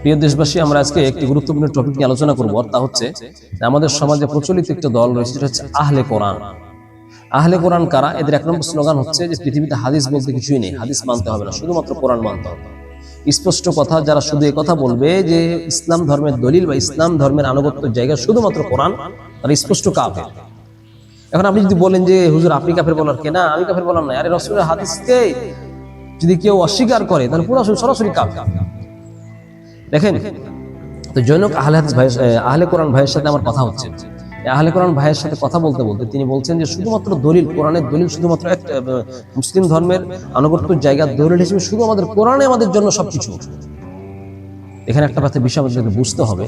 প্রিয় দেশবাসী, আমরা আজকে একটি গুরুত্বপূর্ণ টপিক নিয়ে আলোচনা করব, তা হচ্ছে আমাদের সমাজে প্রচলিত একটা দল রয়েছে, সেটা হচ্ছে আহলে কোরআন। আহলে কোরআন কারা? এদের এক নম্বর স্লোগান হচ্ছে যে পৃথিবীতে হাদিস বলতে কিছুই নেই, হাদিস মানতে হবে না, শুধুমাত্র কোরআন মানতে হবে। স্পষ্ট কথা, যারা শুধু কথা বলবে যে ইসলাম ধর্মের দলিল বা ইসলাম ধর্মের আনুগত্য জায়গা শুধুমাত্র কোরআন, তারা স্পষ্ট কাফের। এখন আপনি যদি বলেন যে, হুজুর, আপনি কাফের বলার কে না? আমি কাফের বললাম না। আরে রসুলের হাদিসকে যদি কেউ অস্বীকার করে, তাহলে পুরো সরাসরি কাফের। দেখেন, তো জৈনক আহলে ভাই আহলে কোরআন ভাইয়ের সাথে আমার কথা হচ্ছে। আহলে কোরআন ভাইয়ের সাথে কথা বলতে বলতে তিনি বলছেন যে শুধুমাত্র দলিল, কোরআনের দলিল শুধুমাত্র একটা মুসলিম ধর্মের আনুগত্যের জায়গা, দলিল হিসেবে শুধু আমাদের কোরআনে আমাদের জন্য সবকিছু। এখানে একটা কথা বিষয় আমাদেরকে বুঝতে হবে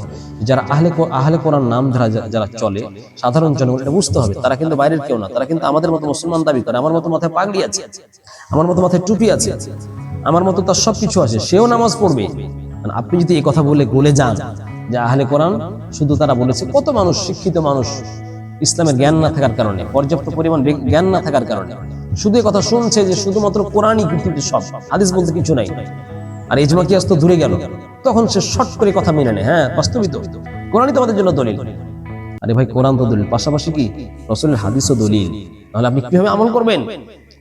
যারা আহলে আহলে কোরআন নাম যারা যারা চলে, সাধারণ জনগণ, এটা বুঝতে হবে, তারা কিন্তু বাইরের কেউ না, তারা কিন্তু আমাদের মতো মুসলমান দাবি করে, আমার মতো মাথায় পাগড়ি আছে, আমার মতো মাথায় টুপি আছে, আমার মতো তার সবকিছু আছে, সেও নামাজ পড়বে। মানে আপনি যদি এই কথা বলে গলে যান যে আহলে কোরআন শুধু তারা বলেছে, কত মানুষ শিক্ষিত মানুষ ইসলামের জ্ঞান না থাকার কারণে, পর্যাপ্ত পরিমাণ জ্ঞান না থাকার কারণে। শুধু এই কথা শুনছে যে শুধুমাত্র কোরআনই পৃথিবীতে সব, হাদিস বলতে কিছু নাই। আর ইজমা কিয়াস তো দূরে গেল। তখন সে শর্ট করে কথা মেনে নেয় হ্যাঁ বাস্তবিত। কোরআনই তো আমাদের জন্য দলিল। আরে ভাই, কোরআন তো দলিল। পাশাপাশি কি? রসুলের হাদিসও দলিল। তাহলে আপনি কীভাবে আমল করবেন?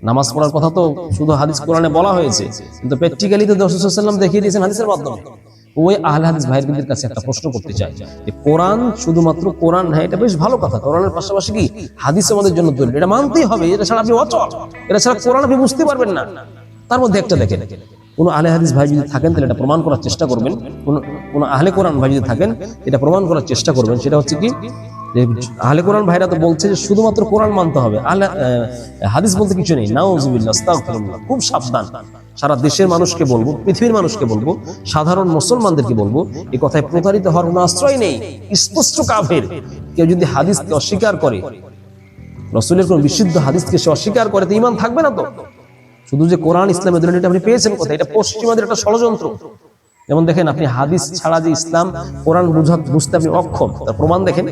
নামাজ পড়ার কথা তো শুধু হাদিস কোরআনে বলা হয়েছে। কিন্তু প্র্যাকটিক্যালি তো রসুলাম দেখিয়ে দিয়েছেন হাদিসের মাধ্যমে। ওই আহলে হাদিস ভাইদের কাছে একটা প্রশ্ন করতে চাই যে কোরআন শুধুমাত্র কোরআন হ্যাঁ এটা বেশ ভালো কথা। কোরআনের পাশাপাশি কি হাদিস আমাদের জন্য দলিল? এটা মানতেই হবে এটা ছাড়া আপনি অচল। এটা ছাড়া কোরআন আপনি বুঝতে পারবেন না। তার মধ্যে একটা দেখেন কোন আহলে হাদিস ভাই যদি থাকেন তাহলে এটা প্রমাণ করার চেষ্টা করবেন। কোন কোন আহলে কোরআন ভাই যদি থাকেন এটা প্রমাণ করার চেষ্টা করবেন। সেটা হচ্ছে কি আহলে কোরআন ভাইরা তো বলছে যে শুধুমাত্র কোরআন মানতে হবে। আহলে হাদিস বলতে কিছু নেই। নাউজুবিল্লাহ খুব সাবধান। সারা দেশের মানুষকে বলব, পৃথিবীর মানুষকে বলব, সাধারণ মুসলমানদেরকে বলব এই কথায় প্রতারিত হওয়ার কোনো আশ্রয় নেই। স্পষ্ট কাফের। কেউ যদি হাদিসকে অস্বীকার করে, রসুলের কোন বিশুদ্ধ হাদিসকে সে অস্বীকার করে, তো ইমান থাকবে না তো? শুধু যে কোরআন, ইসলামের দলিল আপনি পেয়েছেন কোথায়? এটা পশ্চিমাদের একটা ষড়যন্ত্র। যেমন দেখেন, আপনি হাদিস ছাড়া যে ইসলাম, কোরআন বুঝা, বুঝতে আপনি অক্ষম। তার প্রমাণ দেখেন।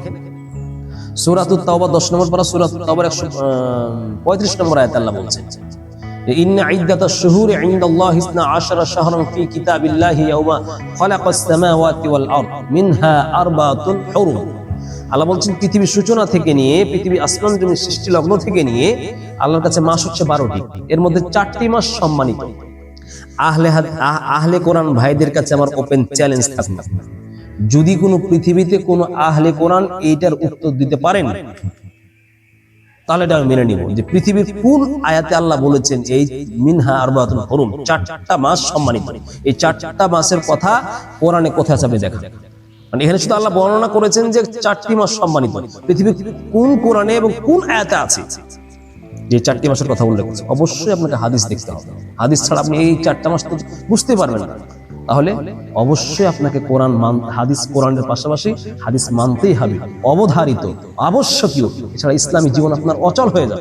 তাওবা 10 নম্বর সুরাতুত তাওবার 135 নম্বর আল্লাহ বলছেন। ইনদাল্লাহি ইসনা আশারা শাহরান ফি কিতাবিল্লাহি ইয়াওমা খালাকাস সামাওয়াতি ওয়াল আরদ মিনহা আরবাতুন হুরুম। আল্লাহ বলছেন, পৃথিবীর সূচনা থেকে নিয়ে পৃথিবী আসমান জমি সৃষ্টি লগ্ন থেকে নিয়ে আল্লাহর কাছে মাস হচ্ছে বারোটি। এর মধ্যে চারটি মাস সম্মানিত। আহলে আহলে কোরআন ভাইদের কাছে আমার ওপেন চ্যালেঞ্জ থাকবে। যদি কোনো পৃথিবীতে কোনো আহলে কোরআন এইটার উত্তর দিতে পারেন, তাহলে এটা আমি মেনে নিব যে পৃথিবীর কোন আয়াতে আল্লাহ বলেছেন, এই মিনহা আরবাতুল হরুম, চারটা মাস সম্মানিত। এই চারটা মাসের কথা কোরআনে কোথায় আছে আপনি দেখা মানে এখানে শুধু আল্লাহ বর্ণনা করেছেন যে চারটি মাস সম্মানিত। পৃথিবীর কোন কোরআনে এবং কোন আয়াতে আছে? যে চারটি মাসের কথা উল্লেখ করছে। অবশ্যই আপনাকে হাদিস দেখতে হবে। হাদিস ছাড়া আপনি এই চারটা মাস তো বুঝতে পারবেন না। তাহলে অবশ্যই আপনাকে কোরআন মান, হাদিস কোরআনের পাশাপাশি হাদিস মানতেই হবে, অবধারিত, আবশ্যকীয়। এছাড়া ইসলামী জীবন আপনার অচল হয়ে যাবে।